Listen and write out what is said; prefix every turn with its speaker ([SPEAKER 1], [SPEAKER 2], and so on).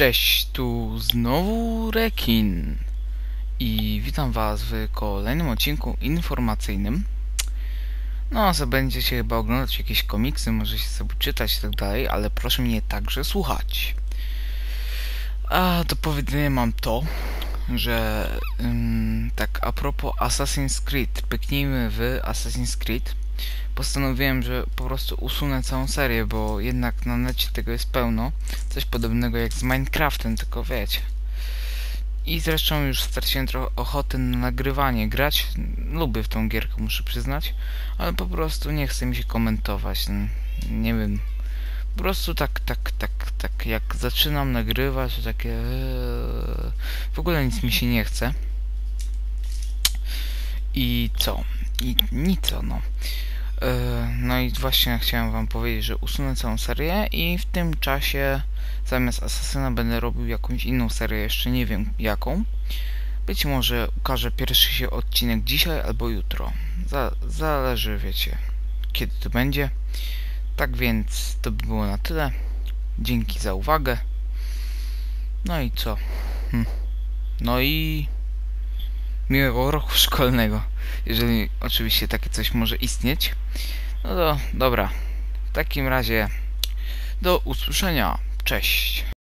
[SPEAKER 1] Cześć, tu znowu Rekin i witam was w kolejnym odcinku informacyjnym. No, co będziecie chyba oglądać jakieś komiksy, możecie sobie czytać i tak dalej, ale proszę mnie także słuchać. A do powiedzenia mam to, że ym, tak a propos Assassin's Creed, pyknijmy w Assassin's Creed. Postanowiłem, że po prostu usunę całą serię, bo jednak na necie tego jest pełno. Coś podobnego jak z Minecraftem, tylko wiecie. I zresztą już straciłem trochę ochoty na nagrywanie. Grać lubię w tą gierkę, muszę przyznać, ale po prostu nie chce mi się komentować. Nie wiem. Po prostu tak, tak, tak, tak, jak zaczynam nagrywać, to takie... eee, W ogóle nic mi się nie chce. I co? I nic, no. E, No i właśnie chciałem wam powiedzieć, że usunę całą serię i w tym czasie zamiast Asasyna będę robił jakąś inną serię, jeszcze nie wiem jaką. Być może ukaże pierwszy się odcinek dzisiaj albo jutro. Za, zależy, wiecie, kiedy to będzie. Tak więc to by było na tyle. Dzięki za uwagę. No i co? Hm. No i miłego roku szkolnego, jeżeli oczywiście takie coś może istnieć. No to dobra. W takim razie do usłyszenia. Cześć.